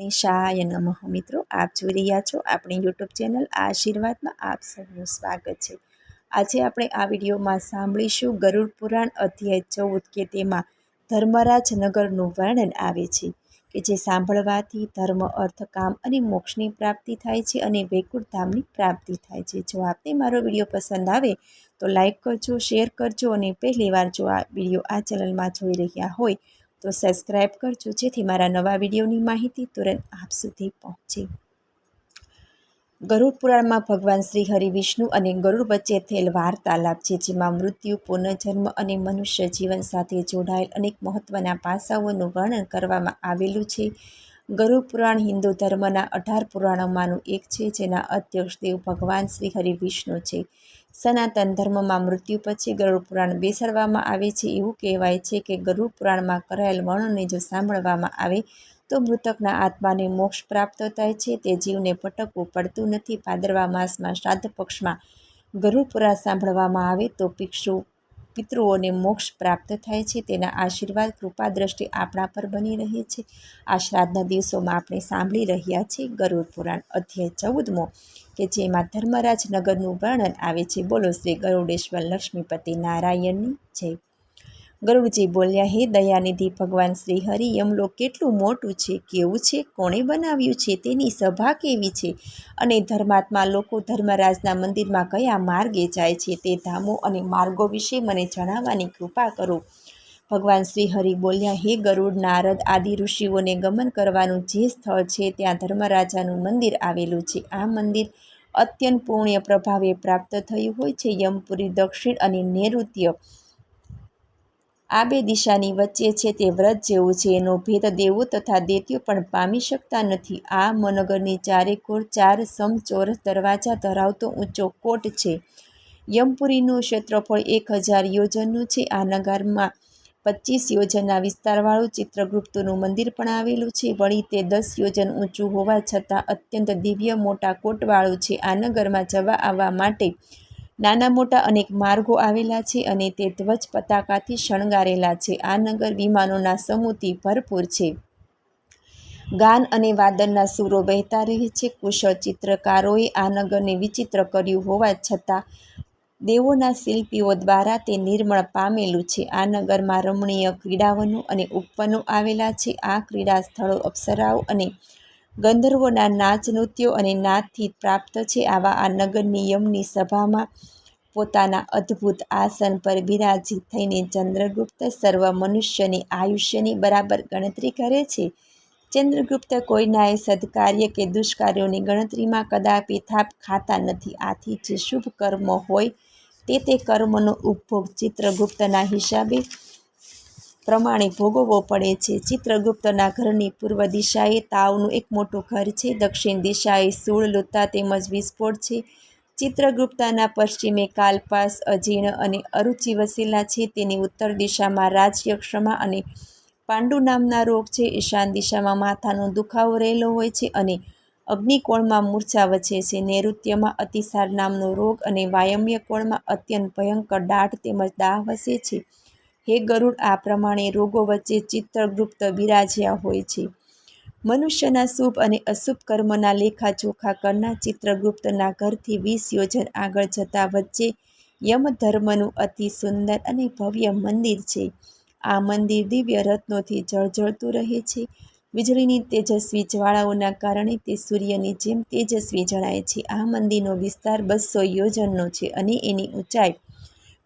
નિશાય નમઃ મિત્રો, આપ જોઈ રહ્યા છો આપણી યુટ્યુબ ચેનલ આશીર્વાદમાં આપ સૌનું સ્વાગત છે. આજે આપણે આ વિડીયોમાં સાંભળીશું ગરુડ પુરાણ અધ્યાય ચૌદ કે તેમાં ધર્મરાજ નગરનું વર્ણન આવે છે કે જે સાંભળવાથી ધર્મ, અર્થ, કામ અને મોક્ષની પ્રાપ્તિ થાય છે અને વૈકુંઠ ધામની પ્રાપ્તિ થાય છે. જો આપને મારો વીડિયો પસંદ આવે તો લાઈક કરજો, શેર કરજો અને પહેલીવાર જો આ વીડિયો આ ચેનલમાં જોઈ રહ્યા હોય તો સબસ્ક્રાઈબ કરજો, જેથી મારા નવા વિડીયોની માહિતી તુરંત આપ સુધી પહોંચે. ગરુડ પુરાણમાં ભગવાન શ્રી હરિ વિષ્ણુ અને ગરુડ વચ્ચે થયેલ વાર્તાલાપ છે, જેમાં મૃત્યુ પુનર્જન્મ અને મનુષ્ય જીવન સાથે જોડાયેલ અનેક મહત્ત્વના પાસાઓનું વર્ણન કરવામાં આવેલું છે. ગરુડ પુરાણ હિન્દુ ધર્મના અઢાર પુરાણોમાંનું એક છે, જેના અધ્યક્ષ દેવ ભગવાન શ્રી હરિ વિષ્ણુ છે. સનાતન ધર્મમાં મૃત્યુ પછી ગરુડ પુરાણ બેસાડવામાં આવે છે. એવું કહેવાય છે કે ગરુડ પુરાણમાં કરાયેલ વર્ણનને જો સાંભળવામાં આવે, તો મૃતકના આત્માને મોક્ષ પ્રાપ્ત થાય છે. તે જીવને ભટકવું પડતું નથી. ભાદરવા માસમાં શ્રાદ્ધ પક્ષમાં ગરુડ સાંભળવામાં આવે, તો ભિક્ષુ પિતૃઓને મોક્ષ પ્રાપ્ત થાય છે. તેના આશીર્વાદ, કૃપા દ્રષ્ટિ આપણા પર બની રહે છે. આ શ્રાદ્ધના દિવસોમાં આપણે સાંભળી રહ્યા છીએ ગરુડ પુરાણ અધ્યાય ચૌદમો. કે જેમાં ધર્મરાજ નગરનું વર્ણન આવે છે. બોલો શ્રી ગરુડેશ્વર લક્ષ્મીપતિ નારાયણની જય. ગરુડજી બોલ્યા, હે દયાનિધિ ભગવાન શ્રી હરિ યમલોક કેટલું મોટું છે, કેવું છે, કોણે બનાવ્યું છે, તેની સભા કેવી છે? અને ધર્માત્મા લોકો ધર્મરાજના મંદિરમાં કયા માર્ગે જાય છે, તે ધામો અને માર્ગો વિશે મને જણાવવાની કૃપા કરો. ભગવાન શ્રી હરિ બોલ્યા, હે ગરુડ નારદ, આદિ ઋષિઓને ગમન કરવાનું જે સ્થળ છે, ત્યાં ધર્મરાજાનું મંદિર આવેલું છે. આ મંદિર અત્યંત પુણ્ય પ્રભાવે પ્રાપ્ત થયું હોય છે. યમપુરી દક્ષિણ અને નૈઋત્ય આ બે દિશાની વચ્ચે છે તે વ્રત જેવું છે. એનો ભેદ દેવો તથા દેતીઓ પણ પામી શકતા નથી. આ મનગરની ચારે કોર ચાર સમચોરસ દરવાજા ધરાવતો ઊંચો કોટ છે. યમપુરીનું ક્ષેત્રફળ એક હજાર યોજનનું છે. આ નગરમાં પચીસ યોજનના વિસ્તારવાળું ચિત્રગુપ્તનું મંદિર પણ આવેલું છે. વળી તે દસ યોજન ઊંચું હોવા છતાં અત્યંત દિવ્ય મોટા કોટવાળું છે. આ નગરમાં જવા આવવા માટે નાના મોટા અનેક માર્ગો આવેલા છે અને તે ધ્વજ પતાકાથી શણગારેલા છે. આ નગર વિમાનોના સમૂહથી ભરપૂર છે. ગાન અને વાદનના સૂરો વહેતા રહે છે. કુશળ ચિત્રકારોએ આ નગરને વિચિત્ર કર્યું હોવા છતાં દેવોના શિલ્પીઓ દ્વારા તે નિર્મળ પામેલું છે. આ નગરમાં રમણીય ક્રીડાવનો અને ઉપવનો આવેલા છે. આ ક્રીડા સ્થળો અપ્સરાઓ અને ગંધર્વોના નાચ, નૃત્યો અને નાચથી પ્રાપ્ત છે. આવા આ નગર નિયમની સભામાં પોતાના અદ્ભુત આસન પર બિરાજી થઈને ચંદ્રગુપ્ત સર્વ મનુષ્યની આયુષ્યની બરાબર ગણતરી કરે છે. ચંદ્રગુપ્ત કોઈનાએ સદકાર્ય કે દુષ્કાર્યોની ગણતરીમાં કદાપી થાપ ખાતા નથી. આથી જે શુભ કર્મ હોય તે તે કર્મનો ઉપભોગ ચિત્રગુપ્તના હિસાબે પ્રમાણે ભોગવવો પડે છે. ચિત્રગુપ્તના ઘરની પૂર્વ દિશાએ તાવનું એક મોટું ઘર છે. દક્ષિણ દિશાએ સૂળ લુત્તા તેમજ વિસ્ફોટ છે. ચિત્રગુપ્તાના પશ્ચિમે કાલપાસ, અજીર્ણ અને અરુચિ વસીલા છે. તેની ઉત્તર દિશામાં રાજયક્ષમા અને પાંડુ નામના રોગ છે. ઈશાન દિશામાં માથાનો દુખાવો રહેલો હોય છે અને અગ્નિકોણમાં મૂર્છા વચ્ચે છે. નૈઋત્યમાં અતિસાર નામનો રોગ અને વાયમ્ય કોણમાં અત્યંત ભયંકર દાઢ તેમજ દાહ વસે છે. હે ગરુડ, આ પ્રમાણે રોગો વચ્ચે ચિત્રગુપ્ત બિરાજ્યા હોય છે. મનુષ્યના શુભ અને અશુભ કર્મના લેખાજોખા કરનાર ચિત્રગુપ્તના ઘરથી વીસ યોજન આગળ જતા વચ્ચે યમધર્મનું અતિ સુંદર અને ભવ્ય મંદિર છે. આ મંદિર દિવ્ય રત્નોથી જળજળતું રહે છે. વીજળીની તેજસ્વી જ્વાળાઓના કારણે તે સૂર્યની જેમ તેજસ્વી જણાય છે, આ મંદિરનો વિસ્તાર બસો યોજનનો છે અને એની ઊંચાઈ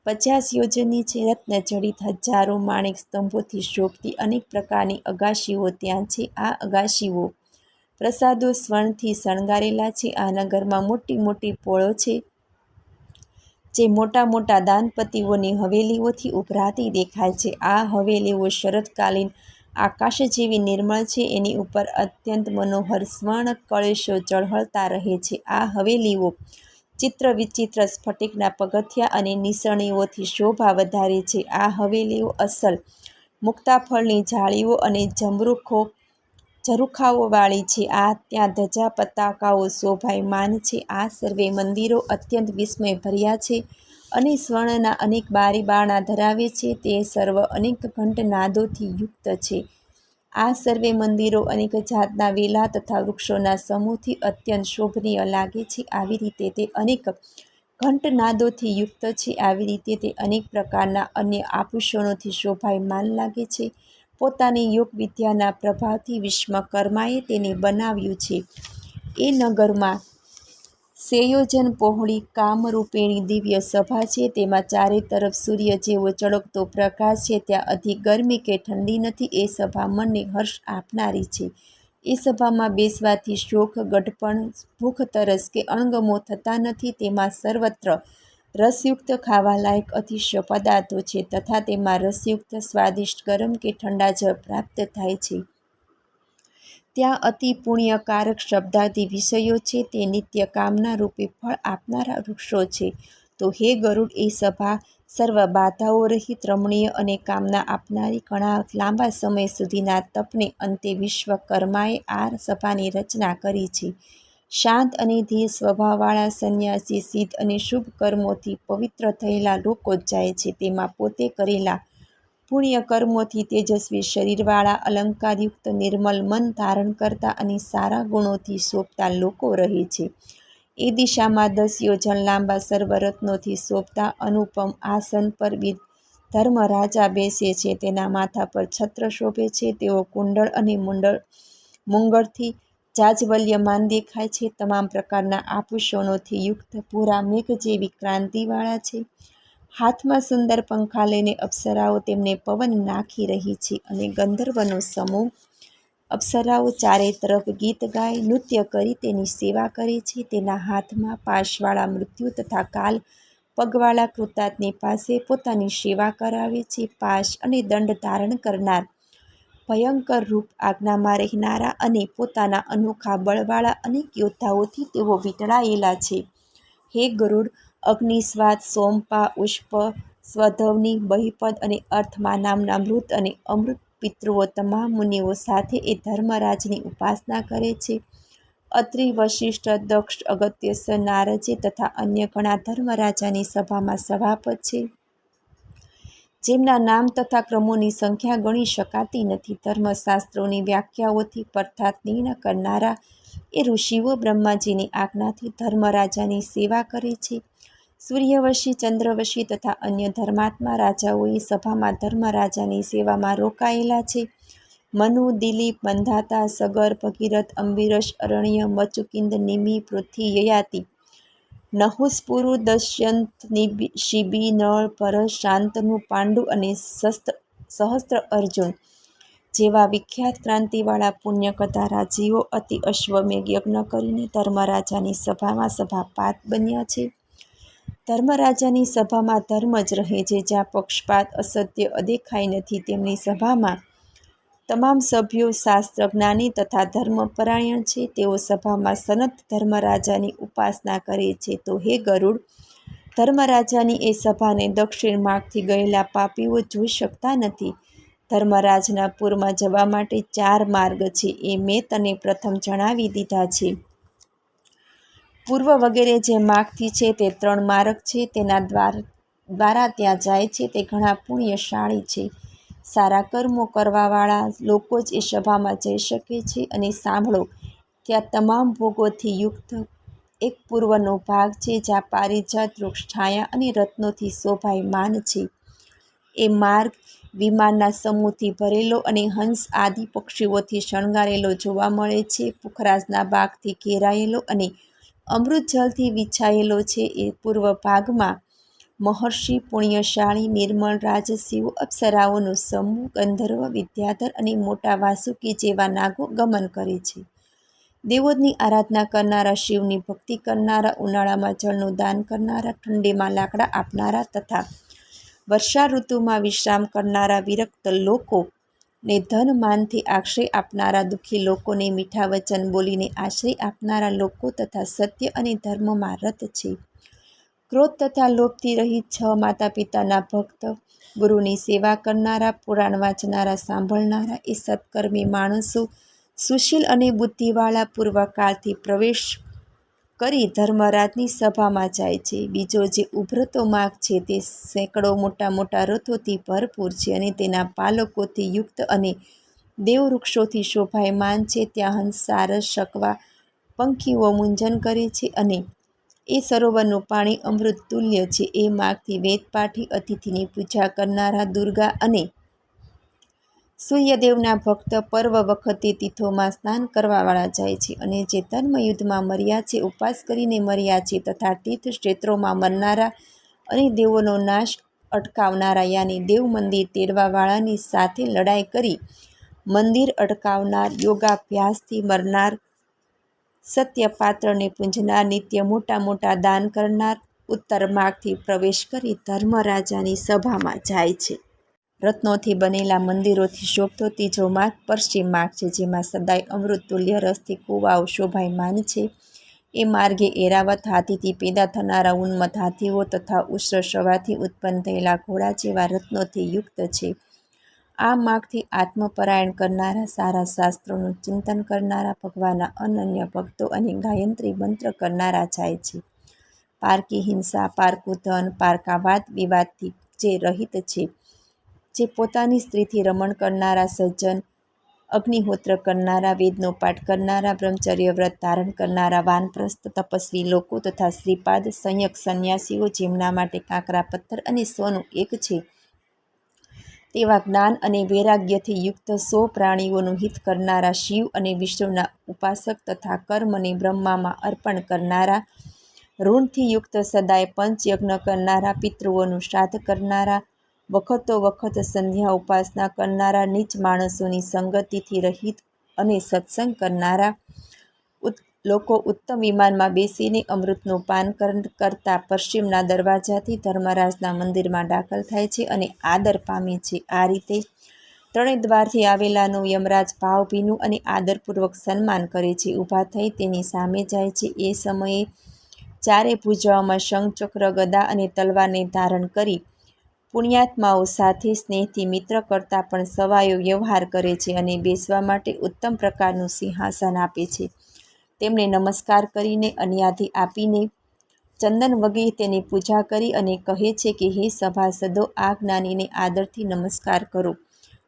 પચાસ યોજનની છે. રત્નજડિત હજારો માણેક સ્તંભોથી શોભતી અનેક પ્રકારની અગાશીઓ ત્યાં છે. આ અગાશીઓ પ્રસાદો સ્વર્ણથી શણગારેલા છે. આ નગરમાં મોટી મોટી પોળો છે, જે મોટા મોટા દાનપતિઓની હવેલીઓથી ઉભરાતી દેખાય છે. આ હવેલીઓ શરદકાલીન આકાશ જેવી નિર્મળ છે, એની ઉપર અત્યંત મનોહર સ્વર્ણ કળેશો ચળહળતા રહે છે. આ હવેલીઓ ચિત્ર વિચિત્ર સ્ફટિકના પગથિયા અને નિસરણીઓથી શોભા વધારે છે. આ હવેલીઓ અસલ મુક્તાફળની જાળીઓ અને જમરૂખો ઝરૂખાઓવાળી છે. આ ત્યાં ધજા, પતાકાઓ શોભાયમાન છે. આ સર્વે મંદિરો અત્યંત વિસ્મય ભર્યા છે. અને સ્વર્ણના અનેક બારી બાણા ધરાવે છે, તે સર્વ અનેક ઘંટનાદોથી યુક્ત છે. આ સર્વે મંદિરો અનેક જાતના વેલા તથા વૃક્ષોના સમૂહથી અત્યંત શોભનીય લાગે છે. આવી રીતે તે અનેક ઘંટનાદોથી યુક્ત છે. આવી રીતે તે અનેક પ્રકારના અન્ય આભૂષણોથી શોભાયમાન લાગે છે. પોતાની યોગ વિદ્યાના પ્રભાવથી વિશ્વકર્માએ તેને બનાવ્યું છે. એ નગરમાં સેયોજન પહોળી કામરૂપિણી દિવ્ય સભા છે. તેમાં ચારે તરફ સૂર્ય જેવો ચળકતો પ્રકાશ છે. ત્યાં અધિક ગરમી કે ઠંડી નથી. એ સભા મનને હર્ષ આપનારી છે. એ સભામાં બેસવાથી શોખ ગઢપણ ભૂખ તરસ કે અણગમો થતા નથી. તેમાં સર્વત્ર રસયુક્ત ખાવાલાયક અતિશય પદાર્થો છે તથા તેમાં રસયુક્ત, સ્વાદિષ્ટ ગરમ કે ઠંડા જળ પ્રાપ્ત થાય છે. ત્યાં અતિ પુણ્યકારક શબ્દાદી વિષયો છે, તે નિત્ય કામના રૂપે ફળ આપનારા વૃક્ષો છે. તો હે ગરુડ, એ સભા સર્વ બાધાઓ રહિત, રમણીય અને કામના આપનારી ઘણા લાંબા સમય સુધીના તપને અંતે વિશ્વકર્માએ આ સભાની રચના કરી છે. શાંત અને ધીર સ્વભાવવાળા સંન્યાસી, સિદ્ધ અને શુભ કર્મોથી પવિત્ર થયેલા લોકો જાય છે. તેમાં પોતે કરેલા પુણ્ય કર્મોથી તેજસ્વી શરીરવાળા, અલંકારયુક્ત, નિર્મલ મન ધારણ કરતા અને સારા ગુણોથી શોભતા લોકો રહે છે. એ દિશામાં દસ યોજન લાંબા સર્વરત્નોથી શોભતા અનુપમ આસન પર ધર્મ રાજા બેસે છે. તેના માથા પર છત્ર શોભે છે. તેઓ કુંડળ અને મુંડળ, મુંગળથી જાજવલ્યમાન દેખાય છે. તમામ પ્રકારના આભૂષણોથી યુક્ત પૂરા મેઘ જેવી ક્રાંતિવાળા છે. હાથમાં સુંદર પંખા લઈને અપ્સરાઓ તેમને પવન નાખી રહી છે અને ગંધર્વનો સમૂહ અપ્સરાઓ ચારે તરફ ગીત ગાય, નૃત્ય કરી, તેની સેવા કરે છે. તેના હાથમાં પાશવાળા મૃત્યુ તથા કાલ પગવાળા કૃતાર્થની પાસે પોતાની સેવા કરાવે છે. પાશ અને દંડ ધારણ કરનાર ભયંકર રૂપ આજ્ઞામાં રહેનારા અને પોતાના અનોખા બળવાળા અનેક યોદ્ધાઓથી તેઓ વીંટળાયેલા છે. હે ગરુડ અગ્નિસ્વાદ, સોમપા ઉષ્પ સ્વધવની, બહિપદ અને અર્થમાં નામના મૃત અને અમૃત પિતૃઓ તમામ મુનિઓ સાથે એ ધર્મરાજની ઉપાસના કરે છે. અત્રિ વશિષ્ઠ દક્ષ અગત્યસ નારજે તથા અન્ય ઘણા ધર્મરાજાની સભામાં સભાપત છે. જેમના નામ તથા ક્રમોની સંખ્યા ગણી શકાતી નથી. ધર્મશાસ્ત્રોની વ્યાખ્યાઓથી પરથાત નિર્ણય કરનારા એ ઋષિઓ બ્રહ્માજીની આજ્ઞાથી ધર્મરાજાની સેવા કરે છે. સૂર્યવશી, ચંદ્રવશી તથા અન્ય ધર્માત્મા રાજાઓએ સભામાં ધર્મરાજાની સેવામાં રોકાયેલા છે. મનુ, દિલીપ મંધાતા સગર, ભગીરથ અંબિરસ અરણ્ય, મચુકિંદ, નિમિ, પૃથ્વી, યયાતિ નહુષપુરુ દશ્યંત શિબી, નળ પરસ શાંતનુ, પાંડુ અને શસ્ત્ર, સહસ્ત્ર અર્જુન જેવા વિખ્યાત ક્રાંતિવાળા પુણ્યકથા રાજીઓ અતિ અશ્વમેઘ યજ્ઞ કરીને ધર્મરાજાની સભામાં સભાપાત બન્યા છે. ધર્મરાજાની સભામાં ધર્મ જ રહે છે, જ્યાં પક્ષપાત અસત્ય અદેખાઈ નથી. તેમની સભામાં તમામ સભ્યો શાસ્ત્ર, જ્ઞાની તથા ધર્મપરાયણ છે. તેઓ સભામાં સનત ધર્મરાજાની ઉપાસના કરે છે. તો હે ગરુડ, ધર્મરાજાની એ સભાને દક્ષિણ માર્ગથી ગયેલા પાપીઓ જોઈ શકતા નથી. ધર્મરાજના પૂરમાં જવા માટે ચાર માર્ગ છે. એ મેં તને પ્રથમ જણાવી દીધા છે. પૂર્વ વગેરે જે માર્ગથી છે તે ત્રણ માર્ગ છે, તેના દ્વાર, દ્વારા ત્યાં જાય છે, તે ઘણા પુણ્યશાળી છે. સારા કર્મો કરવાવાળા લોકો જ એ સભામાં જઈ શકે છે અને સાંભળો, ત્યાં તમામ ભોગોથી યુક્ત એક પૂર્વનો ભાગ છે, જ્યાં પારિજાત વૃક્ષ છાયા અને રત્નોથી શોભાયમાન છે. એ માર્ગ વિમાનના સમૂહથી ભરેલો અને હંસ આદિ પક્ષીઓથી શણગારેલો જોવા મળે છે, પુખરાજના બાગથી ઘેરાયેલો અને અમૃત જળથી વિછાયેલો છે એ પૂર્વ ભાગમાં. મહર્ષિ પુણ્યશાળી નિર્મળ રાજસીઓ અપ્સરાઓનો સમૂહ, ગંધર્વ, વિદ્યાધર અને મોટા વાસુકી જેવા નાગો ગમન કરે છે. દેવોની આરાધના કરનારા શિવની ભક્તિ કરનારા, ઉનાળામાં જળનું દાન કરનારા, ઠંડીમાં લાકડા આપનારા તથા વર્ષા ઋતુમાં વિશ્રામ કરનારા વિરક્ત લોકો ને ધન માનથી આશ્રય આપનારા દુઃખી લોકોને મીઠા વચન બોલીને આશ્રય આપનારા લોકો તથા સત્ય અને ધર્મમાં રત છે. ક્રોધ તથા લોભથી રહિત છ માતા પિતાના ભક્ત, ગુરુની સેવા કરનારા, પુરાણ વાંચનારા, સાંભળનારા એ સત્કર્મી માણસો સુશીલ અને બુદ્ધિવાળા પૂર્વકાળથી પ્રવેશ કરી ધર્મરાજની સભામાં જાય છે. બીજો જે ઉભરતો માર્ગ છે તે સેંકડો મોટા મોટા રથોથી ભરપૂર છે અને તેના પાલકોથી યુક્ત અને દેવવૃક્ષોથી શોભાયમાન છે. ત્યાં હંસ સારસ શકવા, પંખીઓ મૂંઝન કરે છે અને એ સરોવરનું પાણી અમૃત તુલ્ય છે. એ માગથી વેદપાઠી અતિથિની પૂજા કરનારા દુર્ગા અને સૂર્યદેવના ભક્ત પર્વ વખતે તીર્થોમાં સ્નાન કરવાવાળા જાય છે અને જે ધર્મયુદ્ધમાં મર્યા છે, ઉપવાસ કરીને મર્યા છે તથા તીર્થ ક્ષેત્રોમાં મરનારા અને દેવોનો નાશ અટકાવનારા યાની દેવ મંદિર તેડવાવાળાની સાથે લડાઈ કરી મંદિર અટકાવનાર, યોગાભ્યાસથી મરનાર, સત્યપાત્રને પૂંજનાર, નિત્ય મોટા મોટા દાન કરનાર, ઉત્તર માર્ગથી પ્રવેશ કરી ધર્મરાજાની સભામાં જાય છે. રત્નોથી બનેલા મંદિરોથી શોભતો ત્રીજો માર્ગ પશ્ચિમ માર્ગ છે, જેમાં સદાય અમૃત તુલ્ય રસથી કુવાઓ શોભાયમાન છે. એ માર્ગે એરાવત હાથીથી પેદા થનારા ઉન્મત હાથીઓ તથા ઉષ્ર સવારથી ઉત્પન્ન થયેલા ઘોડા જેવા રત્નોથી યુક્ત છે. આ માર્ગથી આત્મપરાયણ કરનારા સારા શાસ્ત્રોનું ચિંતન કરનારા, ભગવાનના અનન્ય ભક્તો અને ગાયંત્રી મંત્ર કરનારા જાય છે. પારકી હિંસા, પારકું ધન, પારકા વાદ વિવાદથી જે રહિત છે જે પોતાની સ્ત્રીથી રમણ કરનારા સજ્જન, અગ્નિહોત્ર કરનારા, વેદનો પાઠ કરનારા, બ્રહ્મચર્ય વ્રત ધારણ કરનારા, વાનપ્રસ્થ, તપસ્વી લોકો તથા શ્રીપાદ, સંયક સંન્યાસીઓ જેમના માટે કાંકરા, પથ્થર અને સોનું એક છે. તેવા જ્ઞાન અને વૈરાગ્યથી યુક્ત સો પ્રાણીઓનું હિત કરનારા શિવ અને વિષ્ણુના ઉપાસક તથા કર્મને બ્રહ્મામાં અર્પણ કરનારા, ઋણથી યુક્ત સદાય પંચયજ્ઞ કરનારા, પિતૃઓનું શ્રાદ્ધ કરનારા વખતો વખત સંધ્યા ઉપાસના કરનારા નીચ માણસોની સંગતિથી રહિત અને સત્સંગ કરનારા લોકો ઉત્તમ વિમાનમાં બેસીને અમૃતનું પાન કરતા પશ્ચિમના દરવાજાથી ધર્મરાજના મંદિરમાં દાખલ થાય છે અને આદર પામે છે. આ રીતે ત્રણેય દ્વારથી આવેલાનું યમરાજ ભાવભીનું અને આદરપૂર્વક સન્માન કરે છે. ઊભા થઈ તેની સામે જાય છે. એ સમયે ચારે ભુજાઓમાં શંખ ચક્ર ગદા અને તલવારને ધારણ કરી પુણ્યાત્માઓ સાથે સ્નેહથી મિત્ર કરતાં પણ સવાયો વ્યવહાર કરે છે અને બેસવા માટે ઉત્તમ પ્રકારનું સિંહાસન આપે છે. તેમને નમસ્કાર કરીને અન્યાધિ આપીને ચંદન વગેરે તેની પૂજા કરી અને કહે છે કે, હે સભાસદો, આ જ્ઞાનીને આદરથી નમસ્કાર કરો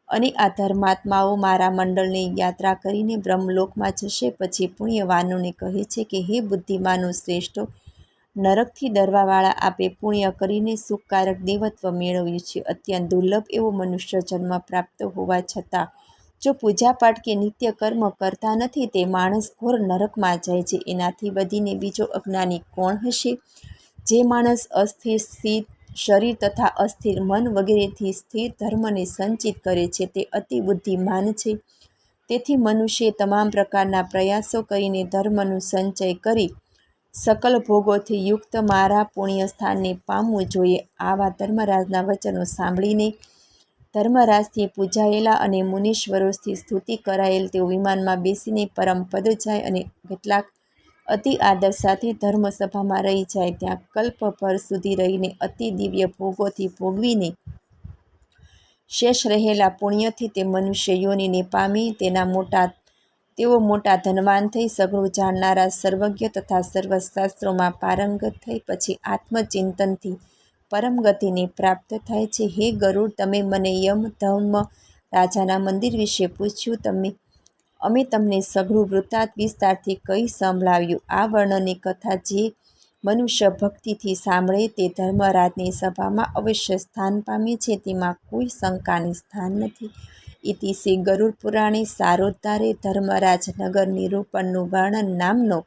અને આ ધર્માત્માઓ મારા મંડળની યાત્રા કરીને બ્રહ્મલોકમાં જશે. પછી પુણ્યવાનોને કહે છે કે, હે બુદ્ધિમાનો શ્રેષ્ઠો નરકથી ડરવાવાળા આપે પુણ્ય કરીને સુખકારક દેવત્વ મેળવ્યું છે. અત્યંત દુર્લભ એવો મનુષ્ય જન્મ પ્રાપ્ત હોવા છતાં, જો પૂજાપાઠ કે નિત્ય કર્મ કરતા નથી, તે માણસ ઘોર નરકમાં જાય છે. એનાથી વધીને બીજો અજ્ઞાની કોણ હશે? જે માણસ અસ્થિર સ્થિર શરીર તથા અસ્થિર મન વગેરેથી સ્થિર ધર્મને સંચિત કરે છે, તે અતિ બુદ્ધિમાન છે. તેથી મનુષ્યે તમામ પ્રકારના પ્રયાસો કરીને ધર્મનું સંચય કરી સકલ ભોગોથી યુક્ત મારા પુણ્ય સ્થાનને પામવું જોઈએ. આવા ધર્મરાજના વચનો સાંભળીને ધર્મરાજથી પૂજાયેલા અને મુનીશ્વરોથી સ્તુતિ કરાયેલ તેઓ વિમાનમાં બેસીને પરમ પદ જાય અને કેટલાક અતિ આદર સાથે ધર્મસભામાં રહી જાય, ત્યાં કલ્પભર સુધી રહીને અતિ દિવ્ય ભોગોથી ભોગવીને શેષ રહેલા પુણ્યથી તે મનુષ્ય યોનિને પામી તેના મોટા તેઓ મોટા ધનવાન થઈ સઘળું જાણનારા સર્વજ્ઞ તથા સર્વશાસ્ત્રોમાં પારંગત થઈ પછી આત્મચિંતનથી પરમ ગતિને પ્રાપ્ત થાય છે. હે ગરુડ, તમે મને યમ ધર્મ રાજાના મંદિર વિશે પૂછ્યું. તમે, અમે તમને સઘળું વૃત્તાંત વિસ્તારથી કઈ સંભળાવ્યું? આ વર્ણનની કથા જે મનુષ્ય ભક્તિથી સાંભળે તે ધર્મરાજની સભામાં અવશ્ય સ્થાન પામે છે. તેમાં કોઈ શંકાને સ્થાન નથી. ઇતિ શ્રી ગરુડ પુરાણે સારોતારે ધર્મરાજ નગર નિરૂપણનું વર્ણન નામનો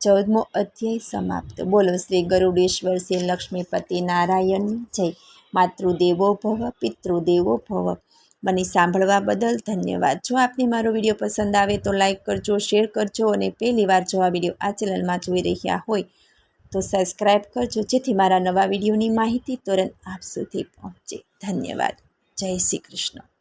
ચૌદમો અધ્યાય સમાપ્ત. બોલો, શ્રી ગરુડેશ્વર શ્રી લક્ષ્મીપતિ નારાયણની જય. માતૃદેવો ભવ, પિતૃદેવો ભવ. મને સાંભળવા બદલ ધન્યવાદ. જો આપને મારો વીડિયો પસંદ આવે તો લાઈક કરજો, શેર કરજો અને પહેલી વાર જો આ વીડિયો આ ચેનલમાં જોઈ રહ્યા હોય તો સબસ્ક્રાઈબ કરજો, જેથી મારા નવા વિડીયોની માહિતી તુરંત આપ સુધી પહોંચે. ધન્યવાદ. જય શ્રી કૃષ્ણ.